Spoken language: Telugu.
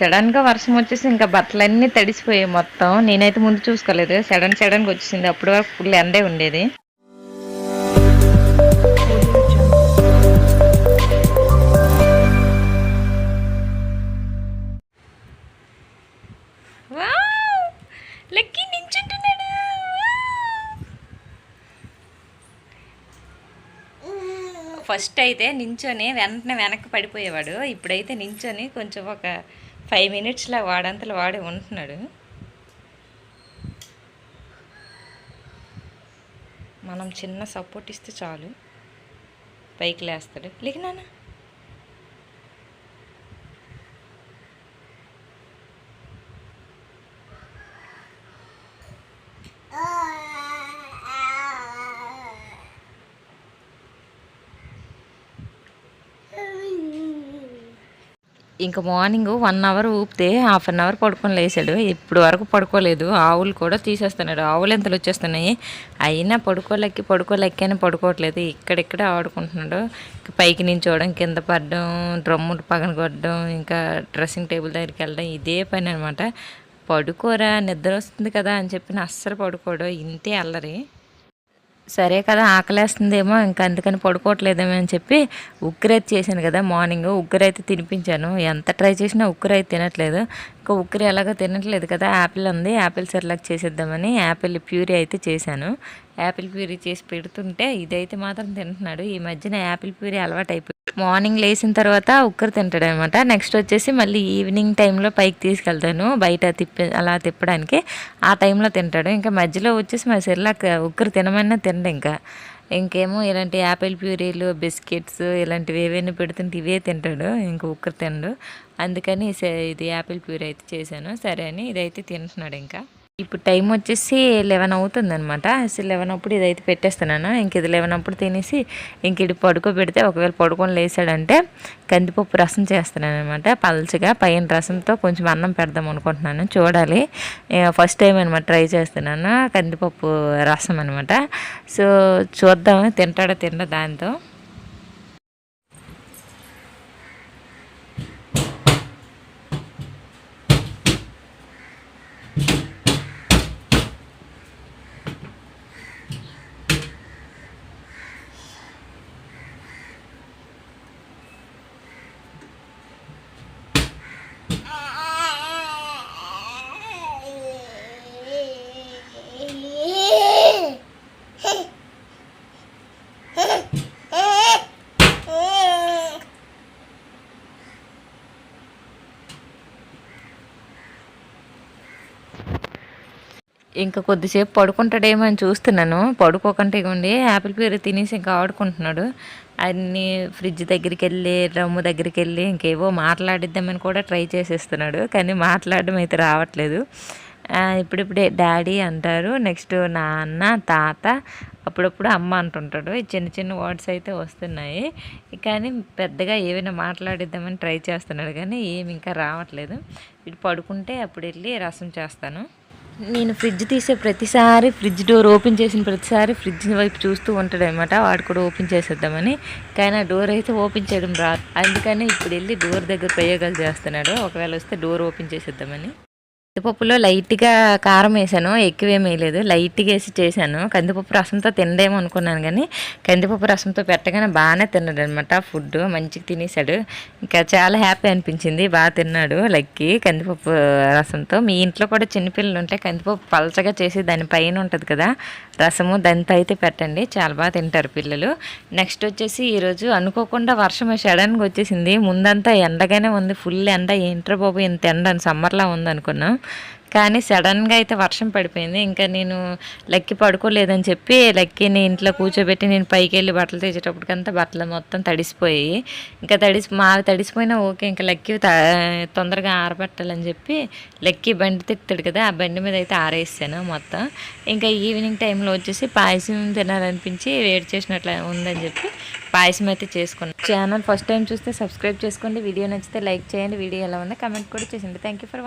సడన్గా వర్షం వచ్చేసి ఇంకా బట్టలన్నీ తడిసిపోయాయి మొత్తం. నేనైతే ముందు చూసుకోలేదు. సడన్ సడన్గా వచ్చేసింది. అప్పటి వరకు ఫుల్ ఎండే ఉండేది. ఫస్ట్ అయితే నించొని వెంటనే వెనక్కి పడిపోయేవాడు. ఇప్పుడైతే నించొని కొంచెం ఒక ఫైవ్ మినిట్స్లో వాడంతలో వాడే ఉంటున్నాడు. మనం చిన్న సపోర్ట్ ఇస్తే చాలు. పైకి లేస్తాడు. లేకినానా ఇంకా మార్నింగ్ వన్ అవర్ ఊపితే హాఫ్ అన్ అవర్ పడుకొని లేసాడు. ఇప్పుడు వరకు పడుకోలేదు. ఆవులు కూడా తీసేస్తున్నాడు. ఆవులు ఎంతలు వచ్చేస్తున్నాయి? అయినా పడుకోలేక్కి పడుకోలేక్కి అని పడుకోవట్లేదు. ఇక్కడిక్కడ ఆడుకుంటున్నాడు. పైకి నించోవడం కింద పడడం డ్రమ్ము పగన కొట్టడం ఇంకా డ్రెస్సింగ్ టేబుల్ దగ్గరికి వెళ్ళడం ఇదే పని అనమాట పడుకోరా? నిద్ర వస్తుంది కదా అని చెప్పి అస్సలు పడుకోడు. ఇంతే అల్లరి. సరే కదా ఆకలేస్తుందేమో ఇంకా అందుకని పడుకోవట్లేదేమో అని చెప్పి ఉక్కరైతే చేశాను కదా మార్నింగ్. ఉక్కరైతే తినిపించాను. ఎంత ట్రై చేసినా ఉక్కరైతే తినట్లేదు. ఇంకా ఉక్కరి ఎలాగో తినట్లేదు కదా యాపిల్ ఉంది. యాపిల్ సెర్లాక్ చేసేద్దామని యాపిల్ ప్యూరీ అయితే చేశాను. యాపిల్ ప్యూరీ చేసి పెడుతుంటే ఇదైతే మాత్రం తింటున్నాడు. ఈ మధ్యన యాపిల్ ప్యూరీ అలవాటు అయిపోయింది మార్నింగ్ లేచిన తర్వాత ఉక్కరు తింటాడు అనమాట నెక్స్ట్ వచ్చేసి మళ్ళీ ఈవినింగ్ టైంలో పైకి తీసుకెళ్తాను. బయట తిప్పి అలా తిప్పడానికి ఆ టైంలో తింటాడు. ఇంకా మధ్యలో వచ్చేసి మా సెర్లాక్ ఉక్కరు తినమన్నా తినడు ఇంకా. ఇంకేమో ఇలాంటి యాపిల్ ప్యూరీలు బిస్కెట్స్ ఇలాంటివి ఏవైనా పెడుతుంటే ఇవే తింటాడు. ఇంక ఉక్కరు తినడు. అందుకని ఇది యాపిల్ ప్యూరీ అయితే చేశాను. సరే అని ఇదైతే తింటున్నాడు ఇంకా. ఇప్పుడు టైం వచ్చేసి లెవెన్ అవుతుంది అనమాట అసలు లెవెన్ అప్పుడు ఇదైతే పెట్టేస్తున్నాను. ఇంక ఇది లెవెన్ అప్పుడు తినేసి ఇంక ఇది పడుకోబెడితే ఒకవేళ పడుకొని లేసాడంటే కందిపప్పు రసం చేస్తున్నాను అనమాట పల్చగా పైన రసంతో కొంచెం అన్నం పెడదాం అనుకుంటున్నాను. చూడాలి. ఫస్ట్ టైం అనమాట ట్రై చేస్తున్నాను. కందిపప్పు రసం అనమాట సో చూద్దాం. తింటాడో తిండా దాంతో. ఇంకా కొద్దిసేపు పడుకుంటాడేమో అని చూస్తున్నాను. పడుకోకుండా ఇవ్వండి యాపిల్ పేరు తినేసి ఇంకా ఆడుకుంటున్నాడు. అన్ని ఫ్రిడ్జ్ దగ్గరికి వెళ్ళి రమ్ము దగ్గరికి వెళ్ళి ఇంకేవో మాట్లాడిద్దామని కూడా ట్రై చేసేస్తున్నాడు. కానీ మాట్లాడడం అయితే రావట్లేదు. ఇప్పుడిప్పుడే డాడీ అంటారు నెక్స్ట్ నాన్న తాత అప్పుడప్పుడు అమ్మ అంటుంటాడు. ఈ చిన్న చిన్న వర్డ్స్ అయితే వస్తున్నాయి. కానీ పెద్దగా ఏమైనా మాట్లాడిద్దామని ట్రై చేస్తున్నాడు. కానీ ఏమి ఇంకా రావట్లేదు. ఇటు పడుకుంటే అప్పుడు వెళ్ళి రసం చేస్తాను. నేను ఫ్రిడ్జ్ తీసే ప్రతిసారి ఫ్రిడ్జ్ డోర్ ఓపెన్ చేసిన ప్రతిసారి ఫ్రిడ్జ్ వైపు చూస్తూ ఉంటాడు అనమాట వాడు కూడా ఓపెన్ చేసేద్దామని. కానీ ఆ డోర్ అయితే ఓపెన్ చేయడం రాదు. అందుకని ఇప్పుడు వెళ్ళి డోర్ దగ్గర ప్రయోగాలు చేస్తున్నాడు. ఒకవేళ వస్తే డోర్ ఓపెన్ చేసేద్దామని. కందిపప్పులో లైట్గా కారం వేసాను ఎక్కువేం వేయలేదు. లైట్గా వేసి చేశాను. కందిపప్పు రసంతో తినడేమో అనుకున్నాను కానీ కందిపప్పు రసంతో పెట్టగానే బాగానే తిన్నాడు అనమాట ఫుడ్ మంచిగా తినేసాడు. ఇంకా చాలా హ్యాపీ అనిపించింది. బాగా తిన్నాడు లక్కి కందిపప్పు రసంతో. మీ ఇంట్లో కూడా చిన్నపిల్లలు ఉంటే కందిపప్పు పలచగా చేసి దాని పైన ఉంటుంది కదా రసము దానితో అయితే పెట్టండి. చాలా బాగా తింటారు పిల్లలు. నెక్స్ట్ వచ్చేసి ఈరోజు అనుకోకుండా వర్షం సడన్గా వచ్చేసింది. ముందంతా ఎండగానే ఉంది. ఫుల్ ఎండ. ఏంటర్ బాబు ఇంత ఎండ? సమ్మర్లా ఉంది అనుకున్నాం. కానీ సడన్గా అయితే వర్షం పడిపోయింది. ఇంకా నేను లక్కి పడుకోలేదని చెప్పి లక్కీని ఇంట్లో కూర్చోబెట్టి నేను పైకి వెళ్ళి బట్టలు తెచ్చేటప్పటికంతా బట్టలు మొత్తం తడిసిపోయి ఇంకా తడిసి మా తడిసిపోయినా ఓకే ఇంకా లక్కీ తొందరగా ఆరబెట్టాలని చెప్పి లక్కీ బండి తిప్పుతాడు కదా ఆ బండి మీద అయితే ఆరేసాను మొత్తం. ఇంకా ఈవినింగ్ టైంలో వచ్చేసి పాయసం తినాలనిపించి వేడి చేసినట్లు ఉందని చెప్పి పాయసం అయితే చేసుకున్నాను ఛానల్ ఫస్ట్ టైం చూస్తే సబ్స్క్రైబ్ చేసుకోండి. వీడియో నచ్చితే లైక్ చేయండి. వీడియో ఎలా ఉందో కమెంట్ కూడా చేసింది. Thank you for